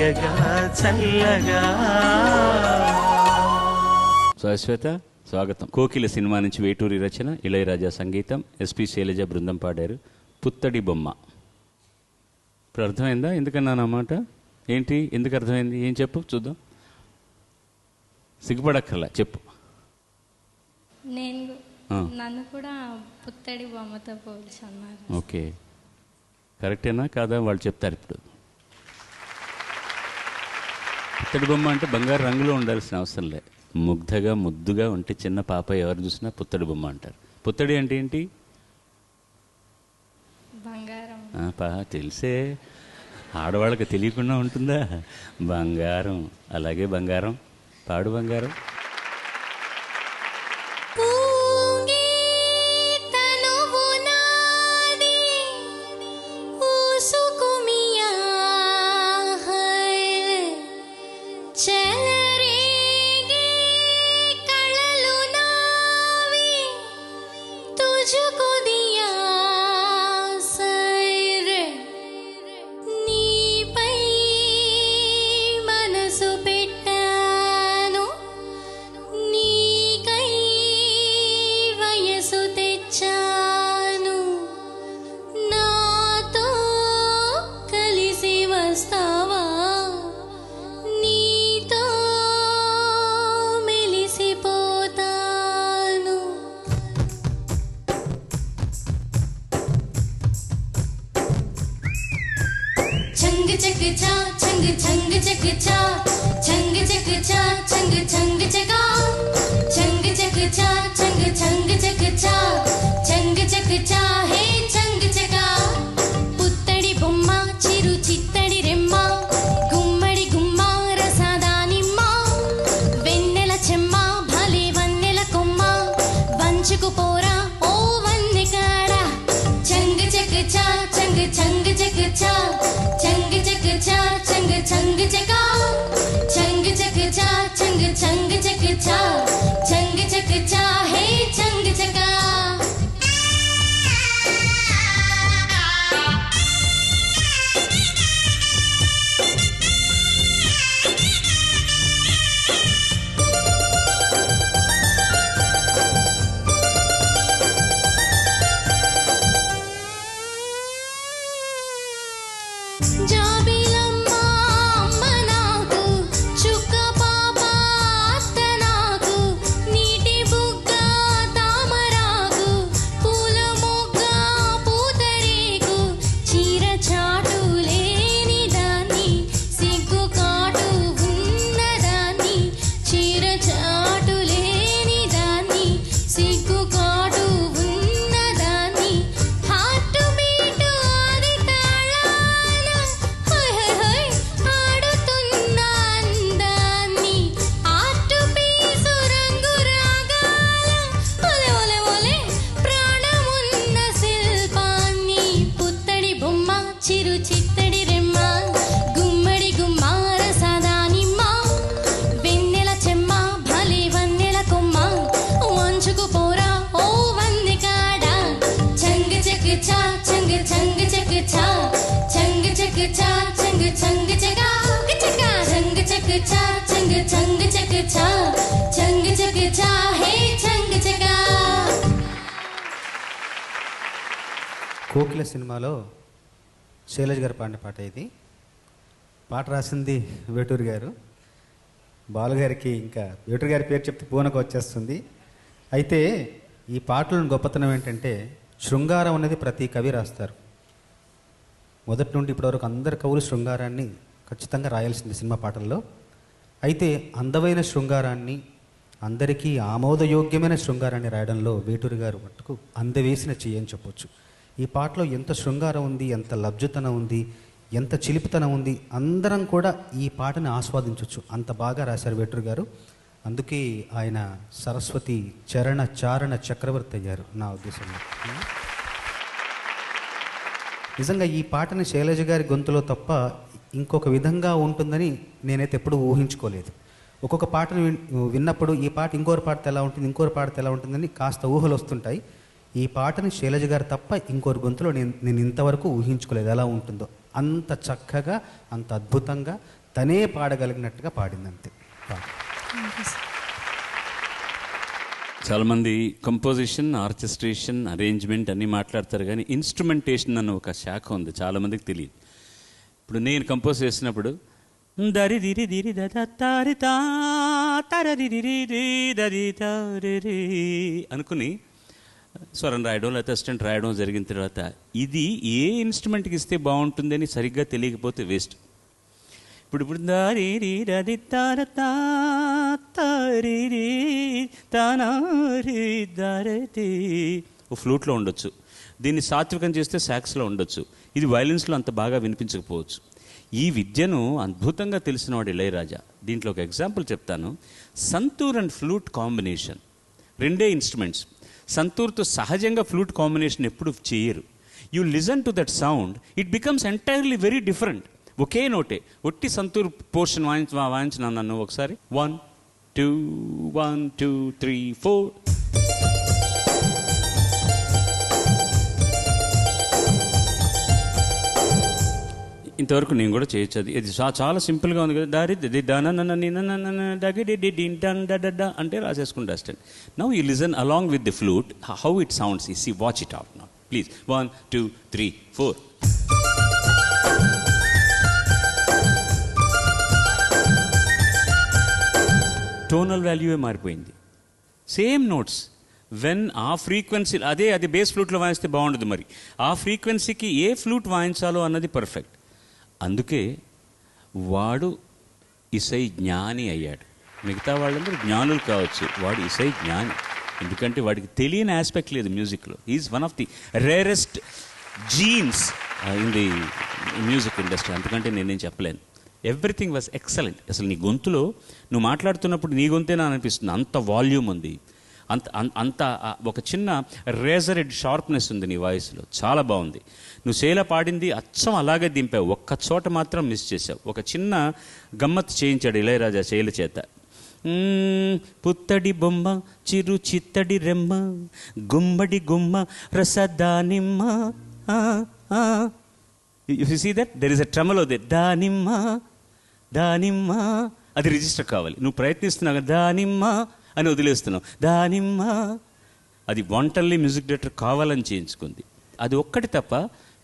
తీయగా చల్లగా. శాశ్వత స్వాగతం. కోకిల సినిమా నుంచి వేటూరి రచన ఇళయరాజా సంగీతం ఎస్పి శైలజ బృందం పాడారు పుత్తడి బొమ్మ. ఇప్పుడు అర్థమైందా? ఎందుకన్నాను అన్నమాట ఏంటి? ఎందుకు అర్థమైంది? ఏం చెప్పు? చూద్దాం. సిగ్గుపడక్కర్లా చెప్పు. నేను. నన్ను కూడా పుత్తడి బొమ్మతో పోల్చి అన్నారు ఓకే. కరెక్టేనా? కాదా? వాళ్ళు చెప్తారు ఇప్పుడు. పుత్తడి బొమ్మ అంటే బంగారు రంగులో ఉండాల్సిన అవసరం లే. ముగ్ధగా ముద్దుగా ఉంటే చిన్న పాప ఎవరు చూసినా పుత్తడి బొమ్మ అంటారు. పుత్తడి అంటే ఏంటి? పా తెలిసే. ఆడవాళ్ళకి తెలియకుండా ఉంటుందా? బంగారం. అలాగే బంగారం. పాడు బంగారం. కలిసి వస్తావా నీతో మెలిసిపోతాను छंग चक चा छंग छंग चक चा छंग चक चा छंग छंग चका छंग चक चा छंग छंग चक चा छंग चक चा चकाओ छंग चक चा छंग छंग चक चा छंग चक चा हे छंग चका John కోకిల సినిమాలో శైలజ్ గారు పాడిన పాట ఇది. పాట రాసింది వేటూరు గారు. బాలుగారికి ఇంకా వేటూరు గారి పేరు చెప్తే పూనకు వచ్చేస్తుంది. అయితే ఈ పాటలను గొప్పతనం ఏంటంటే శృంగారం అనేది ప్రతి కవి రాస్తారు. మొదటి నుండి ఇప్పటివరకు అందరు కవులు శృంగారాన్ని ఖచ్చితంగా రాయాల్సింది సినిమా పాటల్లో. అయితే అందమైన శృంగారాన్ని అందరికీ ఆమోదయోగ్యమైన శృంగారాన్ని రాయడంలో వేటూరి గారు మట్టుకు అందవేసిన చెయ్యని చెప్పొచ్చు. ఈ పాటలో ఎంత శృంగారం ఉంది ఎంత లబ్జతనం ఉంది ఎంత చిలిపితనం ఉంది అందరం కూడా ఈ పాటని ఆస్వాదించవచ్చు అంత బాగా రాశారు వెట్రు గారు. అందుకే ఆయన సరస్వతి చరణ చారణ చక్రవర్తి అయ్యారు నా ఉద్దేశంలో. నిజంగా ఈ పాటని శైలజ గారి గొంతులో తప్ప ఇంకొక విధంగా ఉంటుందని నేనైతే ఎప్పుడూ ఊహించుకోలేదు. ఒక్కొక్క పాటను విన్నప్పుడు ఈ పాట ఇంకొక పాడితే ఎలా ఉంటుంది ఇంకోరి పాడితే ఎలా ఉంటుందని కాస్త ఊహలు వస్తుంటాయి. ఈ పాటని శైలజ గారు తప్ప ఇంకోరి గొంతులో నేను నేను ఇంతవరకు ఊహించుకోలేదు. ఎలా ఉంటుందో. అంత చక్కగా అంత అద్భుతంగా తనే పాడగలిగినట్టుగా పాడింది అంతే చాలామంది కంపోజిషన్ ఆర్కెస్ట్రేషన్ అరేంజ్మెంట్ అన్నీ మాట్లాడతారు కానీ ఇన్స్ట్రుమెంటేషన్ అన్న ఒక శాఖ ఉంది. చాలామందికి తెలియదు. ఇప్పుడు నేను కంపోజ్ చేసినప్పుడు దరి దిరి దిరి దద దరి తారి రి అనుకుని స్వరం రాయడం లేకపోతే అసిస్టెంట్ రాయడం జరిగిన తర్వాత ఇది ఏ ఇన్స్ట్రుమెంట్కి ఇస్తే బాగుంటుందని సరిగ్గా తెలియకపోతే వేస్ట్ ఇప్పుడు ఇప్పుడు దారి రి రది తార తా తారి తానారి దారతి ఓ ఫ్లూట్లో ఉండొచ్చు. దీన్ని సాత్వికం చేస్తే సాక్స్లో ఉండొచ్చు. ఇది వైలెన్స్లో అంత బాగా వినిపించకపోవచ్చు. ఈ విద్యను అద్భుతంగా తెలిసినవాడు ఇళయరాజా. దీంట్లో ఒక ఎగ్జాంపుల్ చెప్తాను. Santoor and flute combination. రెండే ఇన్స్ట్రుమెంట్స్ సంతూర్తో సహజంగా ఫ్లూట్ కాంబినేషన్ ఎప్పుడు చేయరు. You listen to that sound it becomes entirely very different ఒకే నోటే. ఒట్టి సంతూర్ పోర్షన్ వాయించ వాయించిన నన్ను ఒకసారి. One two one two three four ఇంతవరకు నేను కూడా చేయొచ్చు అది ఇది చాలా సింపుల్గా ఉంది కదా దారి ది అంటే రాసేసుకుంటా assistant now you listen along with the flute how it sounds ఈ see watch it out now please one two three four tonal వాల్యూయే మారిపోయింది సేమ్ నోట్స్ వెన్ ఆ ఫ్రీక్వెన్సీ అదే అది బేస్ ఫ్లూట్లో వాయిస్తే బాగుండదు మరి ఆ ఫ్రీక్వెన్సీకి ఏ ఫ్లూట్ వాయించాలో అన్నది పర్ఫెక్ట్ అందుకే వాడు ఇసై జ్ఞాని అయ్యాడు. మిగతా వాళ్ళందరూ జ్ఞానులు కావచ్చు. వాడు ఇసై జ్ఞాని. ఎందుకంటే వాడికి తెలియని ఆస్పెక్ట్ లేదు మ్యూజిక్లో is one of the rarest genes in the music industry అందుకంటే నేనేం చెప్పలేను. ఎవ్రీథింగ్ వాజ్ ఎక్సలెంట్ అసలు నీ గొంతులో నువ్వు మాట్లాడుతున్నప్పుడు నీ గొంతేనా అనిపిస్తుంది? అంత వాల్యూమ్ ఉంది. అంత అంత ఒక చిన్న రేజరెడ్ షార్ప్నెస్ ఉంది నీ వాయిస్లో. చాలా బాగుంది. నువ్వు శైల పాడింది అచ్చం అలాగే దింపావు. ఒక్క చోట మాత్రం మిస్ చేసావు ఒక చిన్న గమ్మత్ చేయించాడు ఇళయరాజా శైల చేత. పుత్తడి బొమ్మ చిరు చిత్తడి రెమ్మ గుమ్మడి గుమ్మ రసదానిమ్మ you see that there is a ట్రమలో దే దానిమ్మ దానిమ్మ. అది రిజిస్టర్ కావాలి. నువ్వు ప్రయత్నిస్తున్నావు దానిమ్మ. అని వదిలేస్తున్నాం. దానిమ్మ అది వంటల్ని మ్యూజిక్ డైరెక్టర్ కావాలని చేయించుకుంది. అది ఒక్కటి తప్ప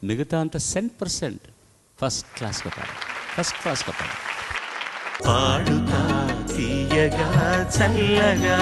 మిగతా అంతా సెంట్ పర్సెంట్ ఫస్ట్ క్లాస్గా పాడాలి. ఫస్ట్ క్లాస్గా పాడాలి. పాడుతా తీయగా చల్లగా.